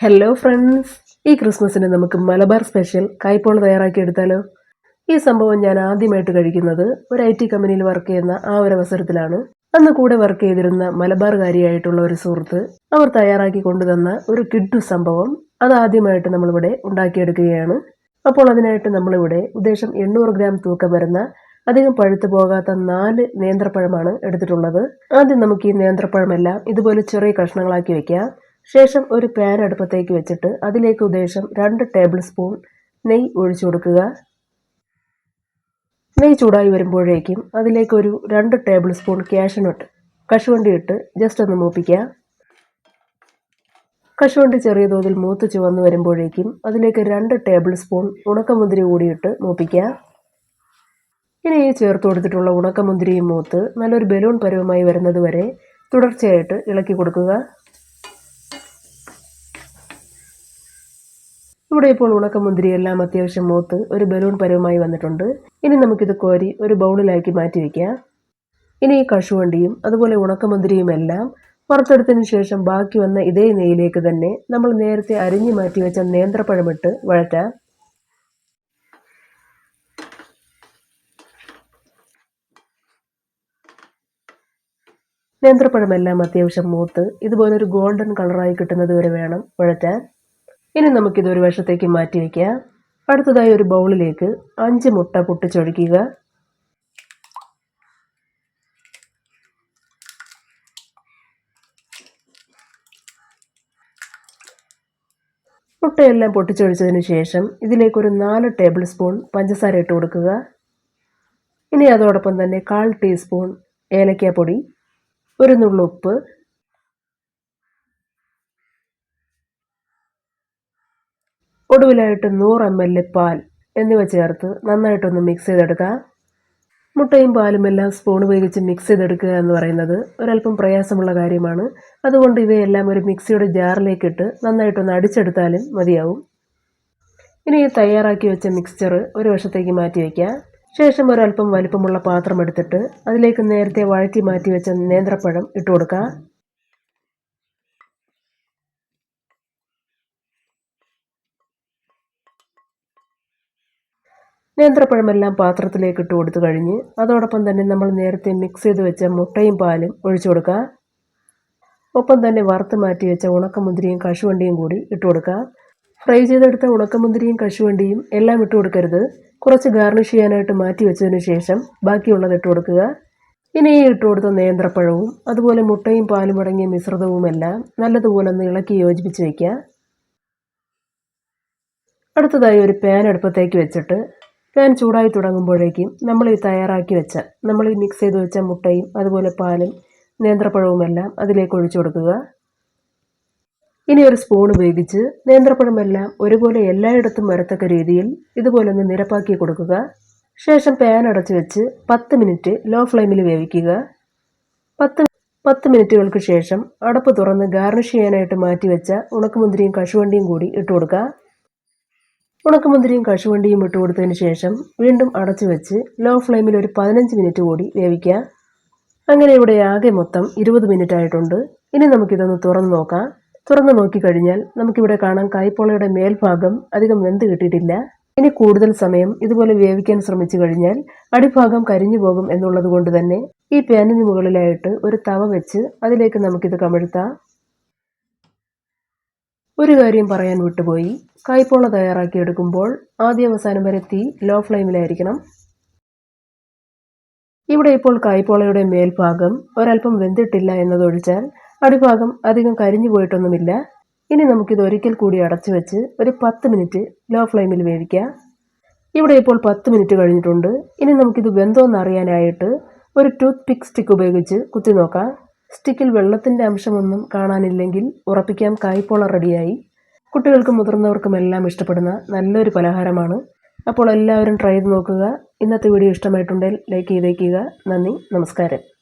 Hello friends ഈ ക്രിസ്മസിന് നമുക്ക് മലബാർ സ്പെഷ്യൽ കായ്പോൾ തയ്യാറാക്കി എടുത്താലോ? ഈ സംഭവം ഞാൻ ആദ്യമായിട്ട് കഴിക്കുന്നത് ഒരു ഐ ടി കമ്പനിയിൽ വർക്ക് ചെയ്യുന്ന ആ ഒരു അവസരത്തിലാണ്. അന്ന് കൂടെ വർക്ക് ചെയ്തിരുന്ന മലബാർകാരിയായിട്ടുള്ള ഒരു സുഹൃത്ത് അവർ തയ്യാറാക്കി കൊണ്ടുതന്ന ഒരു കിഡ്ഡു സംഭവം അത് ആദ്യമായിട്ട് നമ്മളിവിടെ ഉണ്ടാക്കിയെടുക്കുകയാണ്. അപ്പോൾ അതിനായിട്ട് നമ്മളിവിടെ ഉദ്ദേശം എണ്ണൂറ് ഗ്രാം തൂക്കം വരുന്ന അധികം പഴുത്തു പോകാത്ത നാല് നേന്ത്രപ്പഴമാണ് എടുത്തിട്ടുള്ളത്. ആദ്യം നമുക്ക് ഈ നേന്ത്രപ്പഴമെല്ലാം ഇതുപോലെ ചെറിയ കഷ്ണങ്ങളാക്കി വെക്കാം. ശേഷം ഒരു പാൻ അടുപ്പത്തേക്ക് വെച്ചിട്ട് അതിലേക്ക് ഉദ്ദേശം രണ്ട് ടേബിൾ സ്പൂൺ നെയ്യ് ഒഴിച്ചു കൊടുക്കുക. നെയ്യ് ചൂടായി വരുമ്പോഴേക്കും അതിലേക്ക് ഒരു രണ്ട് ടേബിൾ സ്പൂൺ ക്യാഷ്നട്ട് കശുവണ്ടി ഇട്ട് ജസ്റ്റ് ഒന്ന് മൂപ്പിക്കുക. കശുവണ്ടി ചെറിയ തോതിൽ മൂത്ത് ചുവന്ന് വരുമ്പോഴേക്കും അതിലേക്ക് രണ്ട് ടേബിൾ സ്പൂൺ ഉണക്കമുന്തിരി കൂടിയിട്ട് മൂപ്പിക്കുക. ഇനി ഈ ചേർത്ത് കൊടുത്തിട്ടുള്ള ഉണക്കമുന്തിരിയും മൂത്ത് നല്ലൊരു ബലൂൺ പരുവമായി വരുന്നത് വരെ തുടർച്ചയായിട്ട് ഇളക്കി കൊടുക്കുക. ഇവിടെ ഇപ്പോൾ ഉണക്കമുന്തിരി എല്ലാം അത്യാവശ്യം മൂത്ത് ഒരു ബലൂൺ പരവുമായി വന്നിട്ടുണ്ട്. ഇനി നമുക്കിത് കോരി ഒരു ബൗളിലാക്കി മാറ്റി വയ്ക്കാം ഇനി ഈ കശുവണ്ടിയും അതുപോലെ ഉണക്കമുന്തിരിയും എല്ലാം പുറത്തെടുത്തതിന് ശേഷം ബാക്കി വന്ന ഇതേ നെയ്യിലേക്ക് തന്നെ നമ്മൾ നേരത്തെ അരിഞ്ഞു മാറ്റി വെച്ച നേന്ത്രപ്പഴമിട്ട് വഴറ്റാം. നേന്ത്രപ്പഴമെല്ലാം അത്യാവശ്യം മൂത്ത് ഇതുപോലൊരു ഗോൾഡൻ കളറായി കിട്ടുന്നത് വരെ വേണം വഴറ്റാൻ. ഇനി നമുക്കിത് ഒരു വശത്തേക്ക് മാറ്റി വയ്ക്കാം അടുത്തതായി ഒരു ബൗളിലേക്ക് അഞ്ച് മുട്ട പൊട്ടിച്ചൊഴിക്കുക. മുട്ടയെല്ലാം പൊട്ടിച്ചൊഴിച്ചതിന് ശേഷം ഇതിലേക്ക് ഒരു നാല് ടേബിൾ സ്പൂൺ പഞ്ചസാര ഇട്ട് കൊടുക്കുക. ഇനി അതോടൊപ്പം തന്നെ കാൽ ടീസ്പൂൺ ഏലക്കാപ്പൊടി ഒരു നുള്ളുപ്പ് ഒടുവിലായിട്ട് നൂറ് എം എൽ പാൽ എന്നിവ ചേർത്ത് നന്നായിട്ടൊന്ന് മിക്സ് ചെയ്തെടുക്കുക മുട്ടയും പാലും എല്ലാം സ്പൂൺ ഉപയോഗിച്ച് മിക്സ് ചെയ്തെടുക്കുക എന്ന് പറയുന്നത് ഒരല്പം പ്രയാസമുള്ള കാര്യമാണ്. അതുകൊണ്ട് ഇവയെല്ലാം ഒരു മിക്സിയുടെ ജാറിലേക്കിട്ട് നന്നായിട്ടൊന്ന് അടിച്ചെടുത്താലും മതിയാവും. ഇനി ഈ തയ്യാറാക്കി വെച്ച മിക്സ്ചർ ഒരു വശത്തേക്ക് മാറ്റി വയ്ക്കുക ശേഷം ഒരല്പം വലിപ്പമുള്ള പാത്രം എടുത്തിട്ട് അതിലേക്ക് നേരത്തെ വഴറ്റി മാറ്റി വെച്ച നേന്ത്രപ്പഴം ഇട്ട് കൊടുക്കുക നേന്ത്രപ്പഴമെല്ലാം പാത്രത്തിലേക്ക് ഇട്ട് കൊടുത്തു കഴിഞ്ഞ് അതോടൊപ്പം തന്നെ നമ്മൾ നേരത്തെ മിക്സ് ചെയ്ത് വെച്ച മുട്ടയും പാലും ഒഴിച്ചു കൊടുക്കുക ഒപ്പം തന്നെ വറുത്ത് മാറ്റി വെച്ച ഉണക്കമുന്തിരിയും കശുവണ്ടിയും കൂടി ഇട്ട് കൊടുക്കുക ഫ്രൈ ചെയ്തെടുത്ത ഉണക്കമുന്തിരിയും കശുവണ്ടിയും എല്ലാം ഇട്ട് കൊടുക്കരുത്. കുറച്ച് ഗാർണിഷ് ചെയ്യാനായിട്ട് മാറ്റി വെച്ചതിന് ശേഷം ബാക്കിയുള്ളത് ഇട്ട് കൊടുക്കുക. ഇനി ഇട്ട് കൊടുത്ത നേന്ത്രപ്പഴവും അതുപോലെ മുട്ടയും പാലും അടങ്ങിയ മിശ്രിതവുമെല്ലാം നല്ലതുപോലെ ഒന്ന് ഇളക്കി യോജിപ്പിച്ച് വയ്ക്കുക അടുത്തതായി ഒരു പാൻ അടുപ്പത്തേക്ക് വെച്ചിട്ട് പാൻ ചൂടായി തുടങ്ങുമ്പോഴേക്കും നമ്മൾ ഈ തയ്യാറാക്കി വെച്ച നമ്മൾ ഈ മിക്സ് ചെയ്ത് വെച്ച മുട്ടയും അതുപോലെ പാലും നേന്ത്രപ്പഴവുമെല്ലാം അതിലേക്ക് ഒഴിച്ചു കൊടുക്കുക. ഇനി ഒരു സ്പൂൺ ഉപയോഗിച്ച് നേന്ത്രപ്പഴമെല്ലാം ഒരുപോലെ എല്ലായിടത്തും വരത്തക്ക രീതിയിൽ ഇതുപോലെ ഒന്ന് നിരപ്പാക്കി കൊടുക്കുക. ശേഷം പാൻ അടച്ചു വെച്ച് പത്ത് മിനിറ്റ് ലോ ഫ്ലെയിമിൽ വേവിക്കുക. പത്ത് പത്ത് മിനിറ്റുകൾക്ക് ശേഷം അടപ്പ് തുറന്ന് ഗാർണിഷ് ചെയ്യാനായിട്ട് മാറ്റിവെച്ച ഉണക്കമുന്തിരിയും കശുവണ്ടിയും കൂടി ഇട്ട് കൊടുക്കുക. ഉണക്കമുന്തിരിയും കശുവണ്ടിയും ഇട്ട് കൊടുത്തതിന് ശേഷം വീണ്ടും അടച്ചു വെച്ച് ലോ ഫ്ലെയിമിൽ ഒരു പതിനഞ്ച് മിനിറ്റ് കൂടി വേവിക്കുക. അങ്ങനെ ഇവിടെ ആകെ മൊത്തം ഇരുപത് മിനിറ്റ് ആയിട്ടുണ്ട്. ഇനി നമുക്കിതൊന്ന് തുറന്നു നോക്കാം. തുറന്നു നോക്കിക്കഴിഞ്ഞാൽ നമുക്കിവിടെ കാണാം കായ്പോളയുടെ മേൽഭാഗം അധികം വെന്ത് കിട്ടിയിട്ടില്ല. ഇനി കൂടുതൽ സമയം ഇതുപോലെ വേവിക്കാൻ ശ്രമിച്ചു കഴിഞ്ഞാൽ അടിഭാഗം കരിഞ്ഞു പോകും എന്നുള്ളത് കൊണ്ട് തന്നെ ഈ പാനിന് മുകളിലായിട്ട് ഒരു തവ വെച്ച് അതിലേക്ക് നമുക്കിത് കമിഴ്ത്താം. ഒരു കാര്യം പറയാൻ വിട്ടുപോയി. കായ്പോള തയ്യാറാക്കിയെടുക്കുമ്പോൾ ആദ്യ അവസാനം വരെ തീ ലോ ഫ്ലെയിമിലായിരിക്കണം ഇവിടെ ഇപ്പോൾ കായ്പോളയുടെ മേൽഭാഗം ഒരല്പം വെന്തിട്ടില്ല എന്നതൊഴിച്ചാൽ അടിഭാഗം അധികം കരിഞ്ഞു പോയിട്ടൊന്നുമില്ല. ഇനി നമുക്കിത് ഒരിക്കൽ കൂടി അടച്ചു വെച്ച് ഒരു പത്ത് മിനിറ്റ് ലോ ഫ്ലെയിമിൽ വേവിക്കാം. ഇവിടെ ഇപ്പോൾ പത്ത് മിനിറ്റ് കഴിഞ്ഞിട്ടുണ്ട്. ഇനി നമുക്കിത് വെന്തോന്നറിയാനായിട്ട് ഒരു ടൂത്ത് പിക്ക് സ്റ്റിക്ക് ഉപയോഗിച്ച് കുത്തി നോക്കാം. സ്റ്റിക്കിൽ വെള്ളത്തിന്റെ അംശമൊന്നും കാണാനില്ലെങ്കിൽ ഉറപ്പിക്കാം കായ്പോള റെഡിയായി. കുട്ടികൾക്കും മുതിർന്നവർക്കും എല്ലാം ഇഷ്ടപ്പെടുന്ന നല്ലൊരു പലഹാരമാണ്. അപ്പോൾ എല്ലാവരും ട്രൈ ചെയ്ത് നോക്കുക. ഇന്നത്തെ വീഡിയോ ഇഷ്ടമായിട്ടുണ്ടെങ്കിൽ ലൈക്ക് ചെയ്തേക്കുക. നന്ദി. നമസ്കാരം.